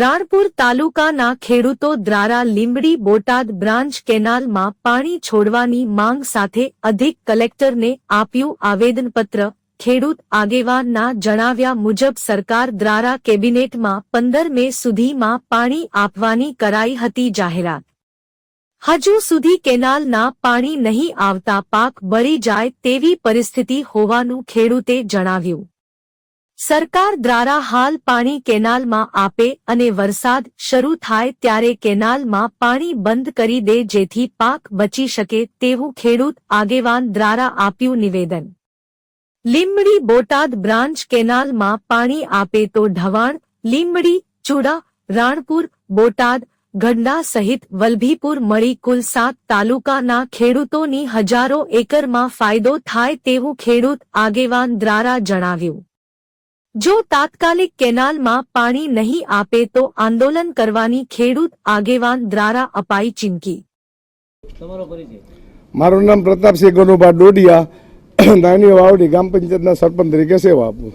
રાણપુર તાલુકાના ખેડૂતો દ્વારા લીંબડી બોટાદ બ્રાન્ચ કેનાલમાં પાણી છોડવાની માંગ સાથે અધિક કલેક્ટરને આપ્યું આવેદનપત્ર. ખેડૂત આગેવાનના જણાવ્યા મુજબ સરકાર દ્વારા કેબિનેટમાં પંદર મે સુધીમાં પાણી આપવાની કરાઈ હતી જાહેરાત. હજુ સુધી કેનાલના પાણી નહીં આવતા પાક બળી જાય તેવી પરિસ્થિતિ હોવાનું ખેડૂતે જણાવ્યું. સરકાર દ્વારા હાલ પાણી કેનાલમાં આપે અને વરસાદ શરૂ થાય ત્યારે કેનાલમાં પાણી બંધ કરી દે જેથી પાક બચી શકે તેવું ખેડૂત આગેવાન દ્વારા આપ્યું નિવેદન. લીંબડી બોટાદ બ્રાન્ચ કેનાલમાં પાણી આપે તો ઢવાણ, લીંબડી, ચુડા, રાણપુર, બોટાદ, ગંડા સહિત વલભીપુર મળી કુલ સાત તાલુકાના ખેડૂતોની હજારો એકરમાં ફાયદો થાય તેવું ખેડૂત આગેવાન દ્વારા જણાવ્યું. જો તાત્કાલિક કેનાલમાં પાણી નહીં આપે તો આંદોલન કરવાની ખેડૂત આગેવાન દ્વારા અપાઈ ચીમકી. મારું નામ પ્રતાપસિંહ ગનુભા ડોડિયા. નાની વાવડી ગ્રામ પંચાયતના સરપંચ તરીકે સેવા આપું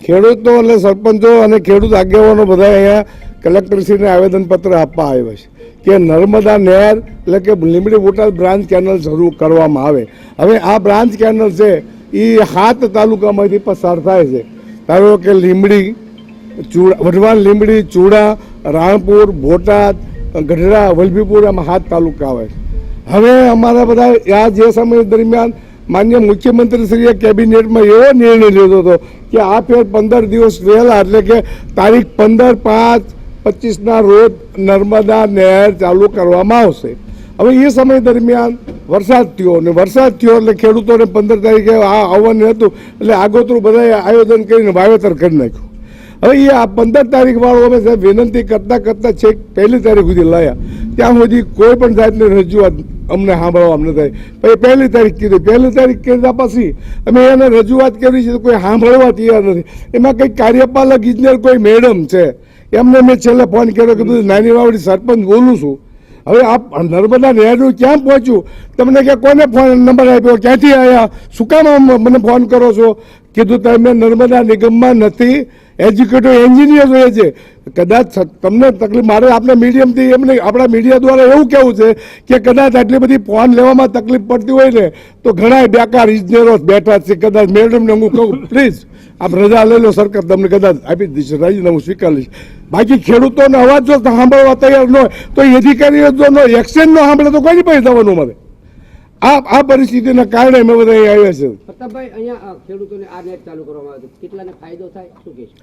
ખેડૂતો અને સરપંચો અને ખેડૂત આગેવાનો બધા અહીંયા કલેક્ટરશ્રીને આવેદનપત્ર આપવા આવ્યા છે કે નર્મદા નહેર એટલે કે લીંબડી બોટાદ બ્રાન્ચ કેનલ શરૂ કરવામાં આવે. હવે આ બ્રાન્ચ કેનલ છે એ સાત તાલુકામાંથી પસાર થાય છે. ધારો કે લીમડી ચૂડા વઢવાણ લીંબડી ચૂડા રાણપુર બોટાદ ગઢડા, વલભીપુર એમ હાથ તાલુકા આવે હવે અમારા બધા આ જે સમય દરમિયાન માન્ય મુખ્યમંત્રીશ્રીએ કેબિનેટમાં એવો નિર્ણય લીધો હતો કે આ ફેર પંદર દિવસ વહેલા, એટલે કે તારીખ પંદર પાંચ પચીસના રોજ નર્મદા નહેર ચાલુ કરવામાં આવશે. હવે એ સમય દરમિયાન વરસાદ થયો અને વરસાદ થયો એટલે ખેડૂતોને પંદર તારીખે આ આવવાનું હતું, એટલે આગોતરું બધાએ આયોજન કરીને વાવેતર કરી નાખ્યું. હવે એ આ પંદર તારીખ વાળો અમે સાહેબ વિનંતી કરતા કરતા છેક પહેલી તારીખ સુધી લાયા. ત્યાં સુધી કોઈ પણ જાતની રજૂઆત અમને સાંભળવા અમને થાય. પછી પહેલી તારીખ કીધી. પહેલી તારીખ કીધા પછી અમે એને રજૂઆત કરી છે તો કોઈ સાંભળવા તૈયાર નથી. એમાં કંઈક કાર્યપાલક ઇજનેર કોઈ મેડમ છે. એમને મેં છેલ્લે ફોન કર્યો કે બધું નાની વાવડી સરપંચ બોલું છું. હવે આ નર્મદા નહેરનું ક્યાં પહોંચ્યું? તમને કે કોને ફોન નંબર આપ્યો? ક્યાંથી આવ્યા શું કામ મને ફોન કરો છો? કીધું તમે નર્મદા નિગમમાં નથી. એજ્યુકેટિવ એન્જિનિયર રહે છે. કદાચ તમને તકલીફ, મારે આપણે મીડિયમથી એમને આપણા મીડિયા દ્વારા એવું કહેવું છે કે કદાચ આટલી બધી ફોન લેવામાં તકલીફ પડતી હોય ને, તો ઘણા બેકાર ઇજનેરો બેઠા છે. કદાચ મેડમને હું કહું પ્લીઝ આપ રજા લઈ લો, સરકાર તમને કદાચ આપી દીધી રાજીનામું સ્વીકાર લઈશ. બાકી ખેડૂતોનો અવાજ જો સાંભળવા તૈયાર ન હોય, તો અધિકારીઓ જો એક્સચેન્જ ન સાંભળે તો કોઈ પાસે જવાનું મારે આ આ પરિસ્થિતિના કારણે અમે બધા અહીં આવ્યા છે પ્રતાપભાઈ અહીંયા ખેડૂતોને આ નેટ ચાલુ કરવામાં આવે કેટલાને ફાયદો થાય શું કહેશો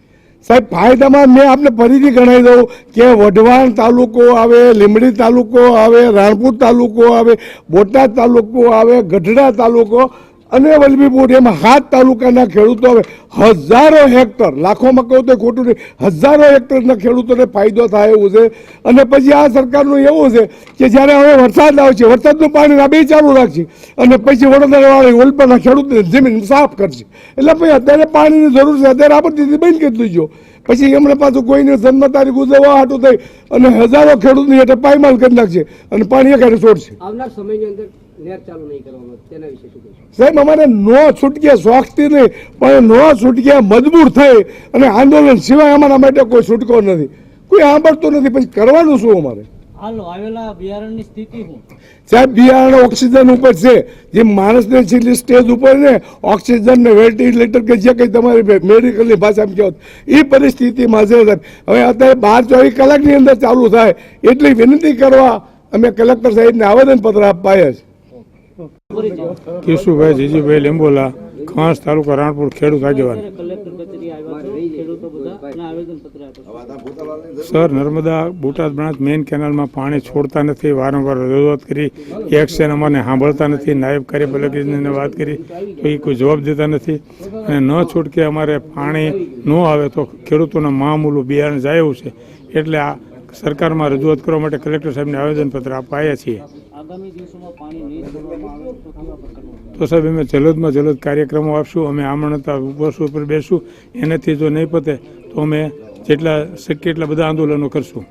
સાહેબ ફાયદામાં મેં આપને ફરીથી ગણાવી દઉં કે વઢવાણ તાલુકો આવે લીંબડી તાલુકો આવે રાણપુર તાલુકો આવે બોટાદ તાલુકો આવે ગઢડા તાલુકો અને વલભીપુર એમાં હાથ તાલુકાના ખેડૂતો હજારો હેક્ટર, લાખોમાં કહું તો ખોટું નહીં, હજારો હેક્ટરના ખેડૂતોને ફાયદો થાય એવું છે. અને પછી આ સરકારનું એવું છે કે જ્યારે હવે વરસાદ આવશે વરસાદનું પાણી આ બે ચાલુ રાખશે. અને પછી વડોદરાવાળી ઓલપાના ખેડૂતને જમીન સાફ કરશે. એટલે ભાઈ અત્યારે પાણીની જરૂર છે, અત્યારે આ બધી કરી દીધો. પછી એમણે પાછું કોઈને જન્મ તારીખ ઉજવવા હાટું થઈ. અને હજારો ખેડૂતની હેઠળ પાયમાલ કરી નાખશે અને પાણી એકાડે છોડશે. આવનાર સમયની અંદર નેટ ચાલુ નહીં કરવામાં આવે તેના વિશે શું કહેશો? સાહેબ અમારે નો છૂટકે શોખથી નહીં પણ નો છૂટકે મજબૂર થઈ અને આંદોલન સિવાય અમારા માટે કોઈ છૂટકો નથી. કોઈ સાંભળતું નથી પછી કરવાનું શું અમારે? હાલ આવેલા બિયારણની સ્થિતિ શું? સાહેબ બિયારણ ઓક્સિજન ઉપર છે. જે માણસને છેલ્લી સ્ટેજ ઉપર ને ઓક્સિજન ને વેન્ટિલેટર કે જે કંઈ તમારી મેડિકલની ભાષામાં કહેવાત એ પરિસ્થિતિમાં છે સાહેબ. હવે અત્યારે બાર ચોવીસ કલાકની અંદર ચાલુ થાય. એટલી વિનંતી કરવા અમે કલેક્ટર સાહેબને આવેદનપત્ર આપવા આવ્યા છે કેશુભાઈ જીજીભાઈ લીંબોલા ખાસ તાલુકા રાણપુર ખેડૂત આગેવાન. Sir Narmada Botad branch main કેનાલમાં પાણી છોડતા નથી વારંવાર રજૂઆત કરી એક્શન અમારે સાંભળતા નથી નાયબ કાર્યપાલકને વાત કરી તો એ કોઈ જવાબ દેતા નથી. અને ન છૂટકે અમારે પાણી ન આવે તો ખેડૂતોના મામૂલું બિયારણ જાય એવું છે. એટલે આ સરકારમાં રજૂઆત કરવા માટે કલેક્ટર સાહેબને આવેદનપત્ર આપવા આવ્યા છીએ. તો સાહેબ, અમે જલદમાં જલદ કાર્યક્રમો આપશું, અમે આમણતા ઉપવાસ ઉપર બેસશું, એનાથી જો નહીં પતે તો અમે જેટલા શક્ય એટલા બધા આંદોલનો કરશું.